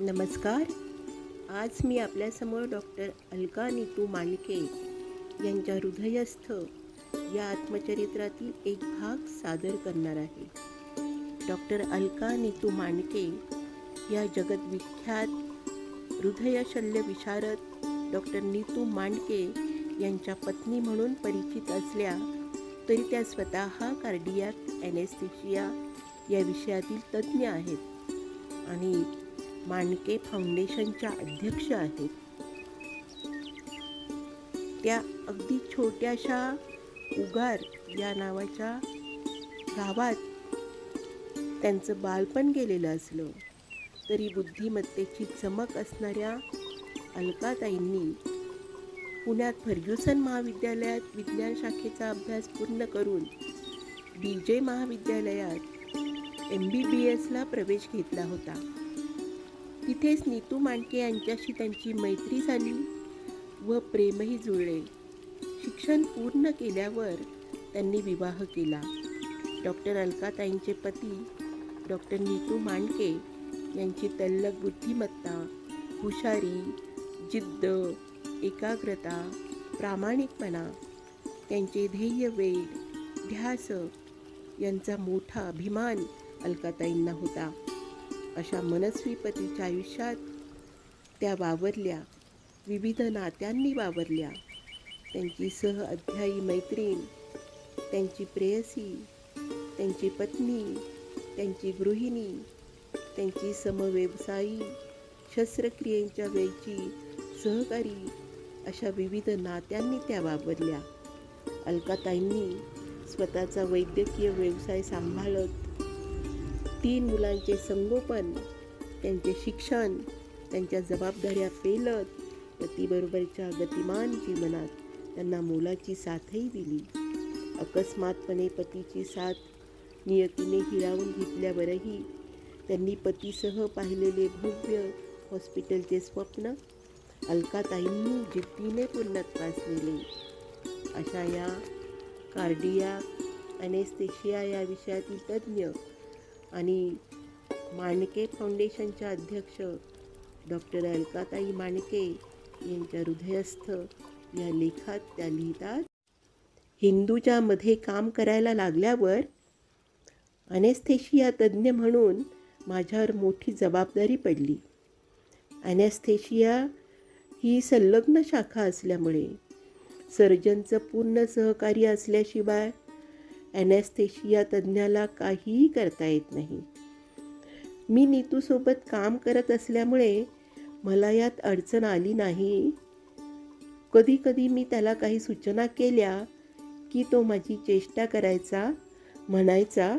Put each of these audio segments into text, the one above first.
नमस्कार. आज मी आपल्यासमोर डॉक्टर अलका नीतू मांडके यांच्या हृदयस्थ या आत्मचरित्रातील एक भाग सादर करणार आहे. डॉक्टर अलका नीतू मांडके या जगद्विख्यात हृदयशल्य विशारद डॉक्टर नीतू मांडके यांच्या पत्नी म्हणून परिचित असल्या तरी त्या स्वतः कार्डियाक ॲनेस्थिशिया या विषयातील तज्ज्ञ आहेत. आणि मांडके फाउंडेशनच्या अध्यक्ष आहेत. त्या अगदी छोट्याशा उगार या नावाच्या गावात त्यांचं बालपण गेलेलं असलं तरी बुद्धिमत्तेची चमक असणाऱ्या अलकाताईंनी पुण्यात फर्ग्युसन महाविद्यालयात विज्ञान शाखेचा अभ्यास पूर्ण करून डी जे महाविद्यालयात एम बी बी एसला प्रवेश घेतला होता. तिथेच नीतू मांडके यांच्याशी त्यांची मैत्री झाली व प्रेमही जुळले. शिक्षण पूर्ण केल्यावर त्यांनी विवाह केला. डॉक्टर अलकाताईंचे पती डॉक्टर नीतू मांडके यांची तल्लक बुद्धिमत्ता हुशारी जिद्द एकाग्रता प्रामाणिकपणा त्यांचे ध्येय वेग ध्यास यांचा मोठा अभिमान अलकाताईंना होता. अशा मनस्वी पतीच्या आयुष्यात त्या वावरल्या विविध नात्यांनी वावरल्या त्यांची सह अध्यायी मैत्रीण त्यांची प्रेयसी त्यांची पत्नी त्यांची गृहिणी त्यांची समव्यवसायी शस्त्रक्रियेच्या वेळची सहकारी अशा विविध नात्यांनी त्या वावरल्या अलकाताईंनी स्वतःचा वैद्यकीय व्यवसाय सांभाळत तीन मुलांचे संगोपन त्यांचे शिक्षण त्यांच्या जबाबदाऱ्या पेलत पतीबरोबरच्या गतिमान जीवनात त्यांना मोलाची साथही दिली. अकस्मातपणे पतीची साथ नियतीने हिरावून घेतल्यावरही त्यांनी पतीसह पाहिलेले भव्य हॉस्पिटलचे स्वप्न अलकाताईंनी जिद्दीने पूर्णत्वास नेले अशा या कार्डिया ॲनेस्थेशिया या विषयातील तज्ज्ञ आणि माणके फाउंडेशनच्या अध्यक्ष डॉक्टर अलकाताई माणके यांच्या हृदयस्थ या लेखात त्या लिहितात हिंदूच्या मध्ये काम करायला लागल्यावर अनेस्थेशिया तज्ज्ञ म्हणून माझ्यावर मोठी जबाबदारी पडली. ॲनेस्थेशिया ही संलग्न शाखा असल्यामुळे सर्जनचं पूर्ण सहकार्य असल्याशिवाय ॲनेस्थेशिया तज्ज्ञाला काहीही करता येत नाही. मी नीतूसोबत काम करत असल्यामुळे मला यात अडचण आली नाही. कधी कधी मी त्याला काही सूचना केल्या की तो माझी चेष्टा करायचा म्हणायचा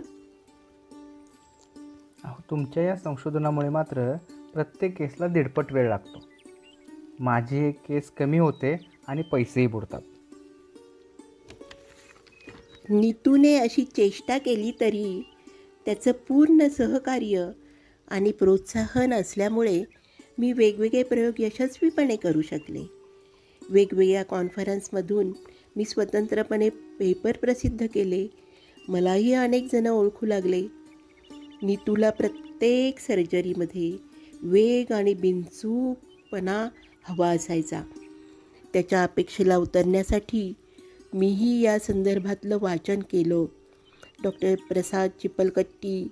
अहो तुमच्या या संशोधनामुळे मात्र प्रत्येक केसला दीडपट वेळ लागतो. माझी एक केस कमी होते आणि पैसेही बुडतात. नीतूने अशी चेष्टा केली तरी त्याचं पूर्ण सहकार्य आणि प्रोत्साहन असल्यामुळे मी वेगवेगळे प्रयोग यशस्वीपणे करू शकले. वेगवेगळ्या कॉन्फरन्समधून मी स्वतंत्रपणे पेपर प्रसिद्ध केले. मलाही अनेक जण ओळखू लागले. नीतूला प्रत्येक सर्जरीमध्ये वेग आणि बिनचूकपणा हवा असायचा. त्याच्या अपेक्षेला उतरण्यासाठी मीही या संदर्भातलं वाचन केलं. डॉक्टर प्रसाद चिपलकट्टी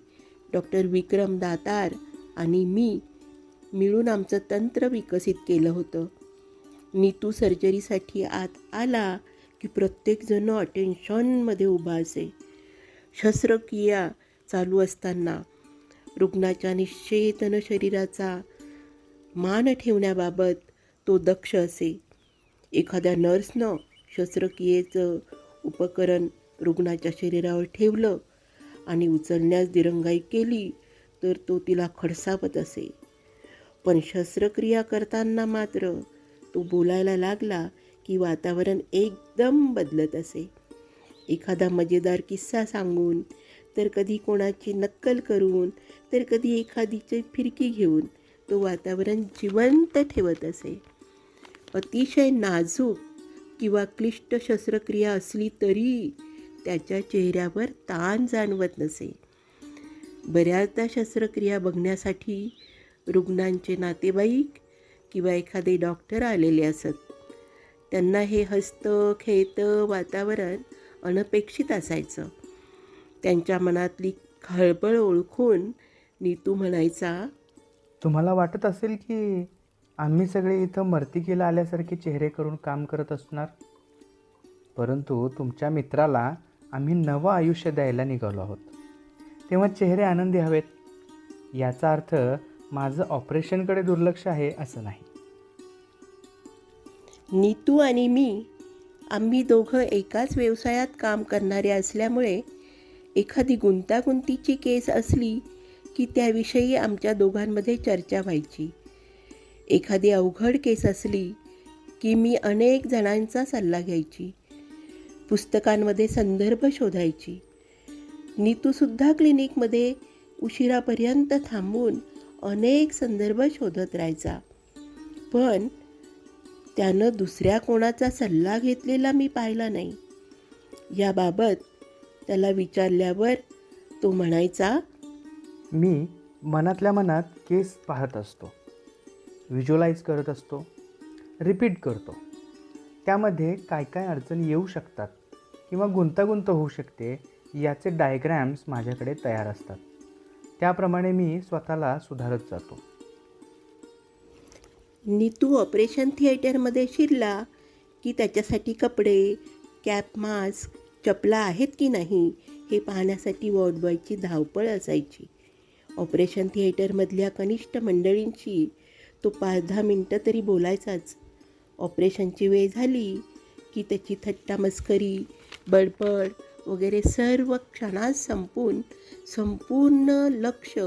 डॉक्टर विक्रम दातार आणि मी मिळून आमचं तंत्र विकसित केलं होतं. नीतू सर्जरीसाठी आत आला की प्रत्येकजण अटेन्शनमध्ये उभा असे. शस्त्रक्रिया चालू असताना रुग्णाच्या निश्चेतन शरीराचा मान ठेवण्याबाबत तो दक्ष असे. एखाद्या नर्सनं शस्त्रक्रियेचं उपकरण रुग्णाच्या शरीरावर ठेवलं आणि उचलण्यास दिरंगाई केली तर तो तिला खडसावत असे. पण शस्त्रक्रिया करताना मात्र तो बोलायला लागला की वातावरण एकदम बदलत असे. एखादा मजेदार किस्सा सांगून तर कधी कोणाची नक्कल करून तर कधी एखादीची फिरकी घेऊन तो वातावरण जिवंत ठेवत असे. अतिशय नाजूक किंवा क्लिष्ट शस्त्रक्रिया असली तरी त्याच्या चेहऱ्यावर ताण जाणवत नसे. बऱ्याचदा शस्त्रक्रिया बघण्यासाठी रुग्णांचे नातेवाईक किंवा एखादे डॉक्टर आलेले असत. त्यांना हे हस्त खेळतं वातावरण अनपेक्षित असायचं. त्यांच्या मनातली खळबळ ओळखून नीतू म्हणायचा तुम्हाला वाटत असेल की आम्ही सगळे इथं मर्तिकेला आल्यासारखे चेहरे करून काम करत असणार? परंतु तुमच्या मित्राला आम्ही नवं आयुष्य द्यायला निघालो आहोत. तेव्हा चेहरे आनंदी हवेत. याचा अर्थ माझं ऑपरेशनकडे दुर्लक्ष आहे असं नाही. नीतू आणि मी आम्ही दोघं एकाच व्यवसायात काम करणारे असल्यामुळे एखादी गुंतागुंतीची केस असली की त्याविषयी आमच्या दोघांमध्ये चर्चा व्हायची. एखादी अवघड केस असली की मी अनेक जणांचा सल्ला घ्यायची. पुस्तकांमध्ये संदर्भ शोधायची. नीतूसुद्धा क्लिनिकमध्ये उशिरापर्यंत थांबून अनेक संदर्भ शोधत राहायचा. पण त्यानं दुसऱ्या कोणाचा सल्ला घेतलेला मी पाहिला नाही. याबाबत त्याला विचारल्यावर तो म्हणायचा मी मनातल्या मनात केस पाहत असतो. व्हिज्युअलाइज करत असतो रिपीट करतो. त्यामध्ये काय काय अडचणी येऊ शकतात किंवा गुंतागुंत होऊ शकते याचे डायग्रॅम्स माझ्याकडे तयार असतात. त्याप्रमाणे मी स्वतःला सुधारत जातो. नीतू ऑपरेशन थिएटरमध्ये शिरला की त्याच्यासाठी कपडे कॅप मास्क चपला आहेत की नाही हे पाहण्यासाठी वॉर्डबॉयची धावपळ असायची. ऑपरेशन थिएटरमधल्या कनिष्ठ मंडळींशी तो पाच दहा मिनटं तरी बोलायचाच. ऑपरेशनची वेळ झाली की त्याची थट्टा मस्करी बडबड वगैरे सर्व क्षणात संपून संपूर्ण लक्ष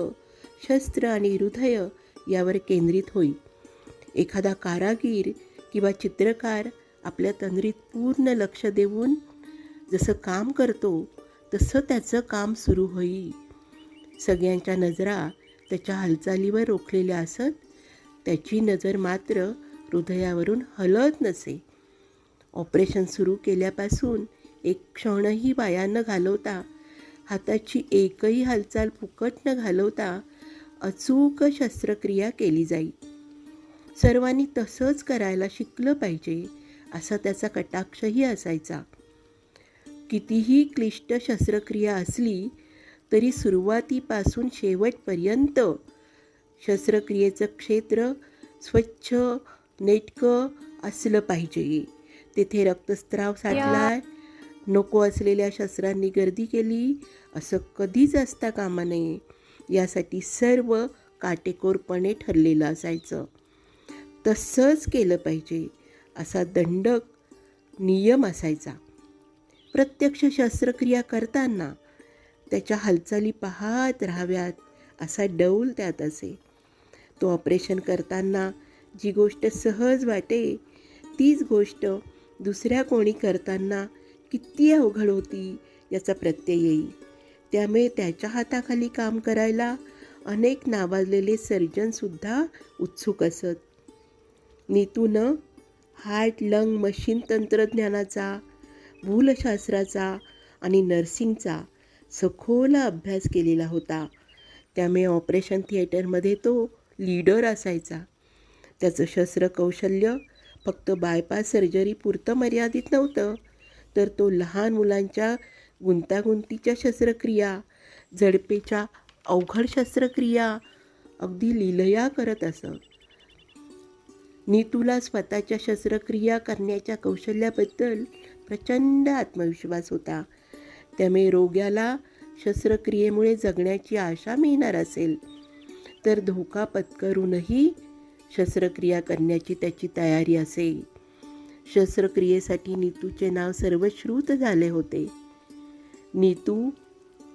शस्त्र आणि हृदय यावर केंद्रित होई. एखादा कारागीर किंवा चित्रकार आपल्या तंद्रीत पूर्ण लक्ष देऊन जसं काम करतो तसं त्याचं काम सुरू होई. सगळ्यांच्या नजरा त्याच्या हालचालीवर रोखलेल्या असत त्याची नजर मात्र हृदयावरून हलत नसे. ऑपरेशन सुरू केल्यापासून एक क्षणही वाया न घालवता हाताची एकही हालचाल फुकट न घालवता अचूक शस्त्रक्रिया केली जाई. सर्वांनी तसंच करायला शिकलं पाहिजे असा त्याचा कटाक्षही असायचा. कितीही क्लिष्ट शस्त्रक्रिया असली तरी सुरुवातीपासून शेवटपर्यंत शस्त्रक्रियेचं क्षेत्र स्वच्छ नेटकं असलं पाहिजे. तेथे रक्तस्राव साठलाय नको असलेल्या शस्त्रांनी गर्दी केली. असं कधीच असता कामा नये. यासाठी सर्व काटेकोरपणे ठरलेलं असायचं. तसंच केलं पाहिजे. असा दंडक नियम असायचा. प्रत्यक्ष शस्त्रक्रिया करताना त्याच्या हालचाली पाहत राहाव्यात असा डौल त्यात असे. तो ऑपरेशन करताना जी गोष्ट सहज वाटे तीच गोष्ट दुसऱ्या कोणी करताना किती अवघड होती याचा प्रत्यय येईल त्यामुळे त्याच्या हाताखाली काम करायला अनेक नावाजलेले सर्जनसुद्धा उत्सुक असत. नीतूनं हार्ट लंग मशीन तंत्रज्ञानाचा भूलशास्त्राचा आणि नर्सिंगचा सखोल अभ्यास केलेला होता. त्यामुळे ऑपरेशन थिएटरमध्ये तो लीडर असायचा. त्याचं शस्त्रकौशल्य फक्त बायपास सर्जरी पुरतं मर्यादित नव्हतं. तर तो लहान मुलांच्या गुंतागुंतीच्या शस्त्रक्रिया झडपेच्या अवघड शस्त्रक्रिया अगदी लिलया करत असत. नीतूला स्वतःच्या शस्त्रक्रिया करण्याच्या कौशल्याबद्दल प्रचंड आत्मविश्वास होता. त्यामुळे रोग्याला शस्त्रक्रियेमुळे जगण्याची आशा मिळणार असेल. तर धोका पत्करूनही शस्त्रक्रिया करण्याची त्याची तयारी असेल शस्त्रक्रियेसाठी नीतूचे नाव सर्वश्रुत झाले होते. नीतू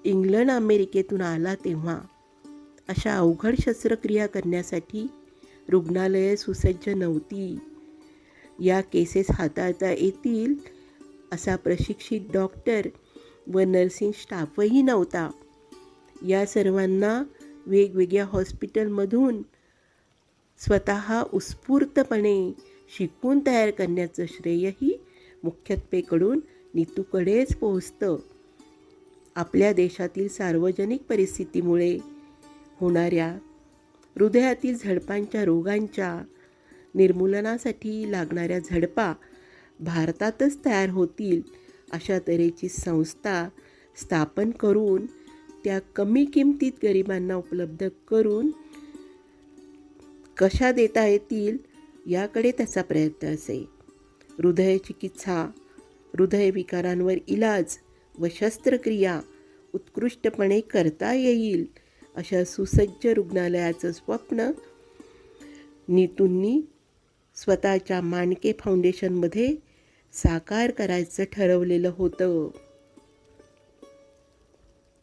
इंग्लंड अमेरिकेतून आला तेव्हा अशा अवघड शस्त्रक्रिया करण्यासाठी रुग्णालये सुसज्ज नव्हती. या केसेस हाताळता येतील असा प्रशिक्षित डॉक्टर व नर्सिंग स्टाफही नव्हता. या सर्वांना वेगवेगळ्या हॉस्पिटलमधून स्वतः उत्स्फूर्तपणे शिकून तयार करण्याचं श्रेयही मुख्यत्वेकडून नीतूकडेच पोहोचतं. आपल्या देशातील सार्वजनिक परिस्थितीमुळे होणाऱ्या हृदयातील झडपांच्या रोगांच्या निर्मूलनासाठी लागणाऱ्या झडपा भारतातच तयार होतील अशा तऱ्हेची संस्था स्थापन करून त्या कमी किमतीत गरिबांना उपलब्ध करून कशा देता येतील याकडे त्याचा प्रयत्न असे. हृदयचिकित्सा हृदयविकारांवर इलाज व शस्त्रक्रिया उत्कृष्टपणे करता येईल अशा सुसज्ज रुग्णालयाचं स्वप्न नीतूंनी स्वतःच्या माणके फाउंडेशनमध्ये साकार करायचं ठरवलेलं होतं.